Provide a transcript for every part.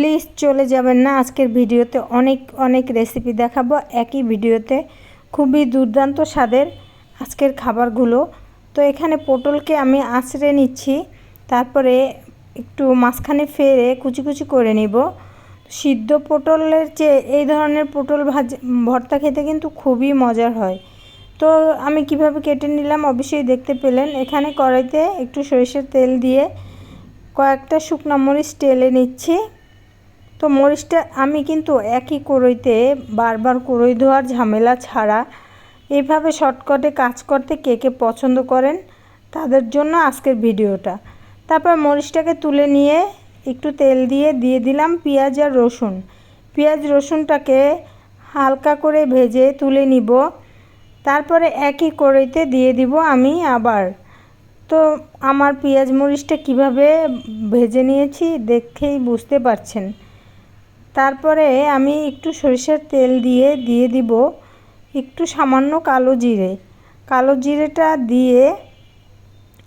Please চলে যাবেন না। আজকের ভিডিওতে অনেক অনেক রেসিপি দেখাবো। একই ভিডিওতে খুবই দুর্দান্ত স্বাদের আজকের খাবারগুলো। তো এখানে পটলকে আমি আঁচড়ে নিচ্ছি। তারপরে একটু মাঝখানে ফেরে কুচি কুচি করে নিব। সিদ্ধ পটলের চেয়ে এই ধরনের পটল ভাজি, ভর্তা খেতে কিন্তু খুবই মজার হয়। তো আমি কীভাবে কেটে নিলাম অবশ্যই দেখতে পেলেন। এখানে কড়াইতে একটু সরিষার তেল দিয়ে কয়েকটা শুকনো মরিচ টেলে নিচ্ছি। তো মরিচটা আমি কিন্তু একই কড়ইতে বারবার কড়ই ধোয়ার ঝামেলা ছাড়া এইভাবে শর্টকাটে কাজ করতে কে কে পছন্দ করেন তাদের জন্য আজকের ভিডিওটা। তারপর মরিচটাকে তুলে নিয়ে একটু তেল দিয়ে দিয়ে দিলাম পেঁয়াজ আর রসুন। পেঁয়াজ রসুনটাকে হালকা করে ভেজে তুলে নিব। তারপরে একই কড়াইতে দিয়ে দিব আমি আবার। তো আমার পেঁয়াজ মরিচটা কীভাবে ভেজে নিয়েছি দেখেই বুঝতে পারছেন। তারপরে আমি একটু সরিষার তেল দিয়ে দিয়ে দিব একটু সামান্য কালো জিরে। কালো জিরেটা দিয়ে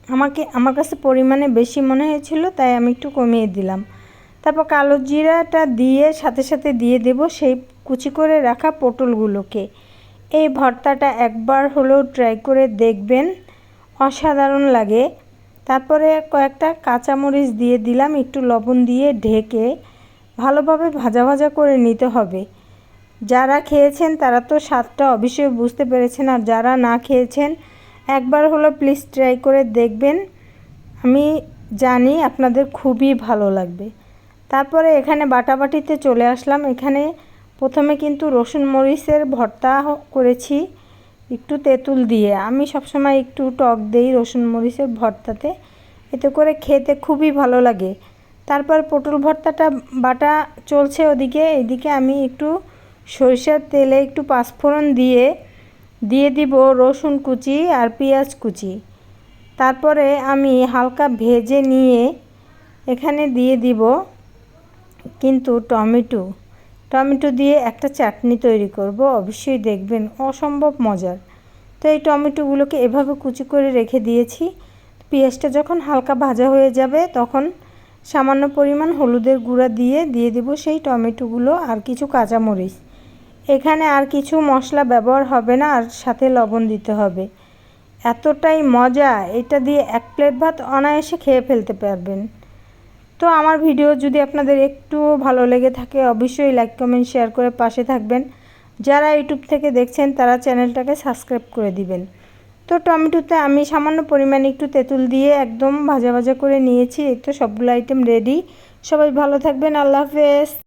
আমাকে, আমার কাছে পরিমাণে বেশি মনে হয়েছিল, তাই আমি একটু কমিয়ে দিলাম। তারপর কালো জিরাটা দিয়ে সাথে সাথে দিয়ে দেব সেই কুচি করে রাখা পটলগুলোকে। এই ভর্তাটা একবার হলেও ট্রাই করে দেখবেন, অসাধারণ লাগে। তারপরে কয়েকটা কাঁচামরিচ দিয়ে দিলাম, একটু লবণ দিয়ে ঢেকে ভালোভাবে ভাজা ভাজা করে নিতে হবে। যারা খেয়েছেন তারা তো স্বাদটা অবশ্যই বুঝতে পেরেছেন। আর যারা না খেয়েছেন, একবার হলো প্লিজ ট্রাই করে দেখবেন। আমি জানি আপনাদের খুবই ভালো লাগবে। তারপরে এখানে বাটাবাটিতে চলে আসলাম। এখানে প্রথমে কিন্তু রসুন মরিচের ভর্তা করেছি। একটু তেঁতুল দিয়ে। আমি সবসময় একটু টক দিই রসুন মরিচের ভর্তাতে। এতে করে খেতে খুবই ভালো লাগে। তারপর পটল ভর্তাটা, বাটা চলছে ওদিকে। এদিকে আমি একটু সরিষার তেলে একটু পাঁচফোড়ন দিয়ে দিয়ে দিব রসুন কুচি আর পেঁয়াজ কুচি। তারপরে আমি হালকা ভেজে নিয়ে এখানে দিয়ে দিব কিন্তু টমেটো। টমেটো দিয়ে একটা চাটনি তৈরি করব, অবশ্যই দেখবেন অসম্ভব মজার। তো এই টমেটোগুলোকে এভাবে কুচি করে রেখে দিয়েছি। পেঁয়াজটা যখন হালকা ভাজা হয়ে যাবে, তখন সামান্য পরিমাণ হলুদের গুঁড়া দিয়ে দিয়ে দেব সেই টমেটোগুলো আর কিছু কাঁচামরিচ। এখানে আর কিছু মশলা ব্যবহার হবে না, আর সাথে লবণ দিতে হবে। এতটাই মজা, এটা দিয়ে এক প্লেট ভাত অনায়াসে খেয়ে ফেলতে পারবেন। তো আমার ভিডিও যদি আপনাদের একটু ভালো লেগে থাকে, অবশ্যই লাইক কমেন্ট শেয়ার করে পাশে থাকবেন। যারা ইউটিউব থেকে দেখছেন, তারা চ্যানেলটাকে সাবস্ক্রাইব করে দিবেন। তো টমেটোতে আমি সামান্য পরিমাণে একটু তেঁতুল দিয়ে একদম ভাজা ভাজা করে নিয়েছি। এই তো সবগুলো আইটেম রেডি সবাই ভালো থাকবেন। আল্লাহ হাফেজ।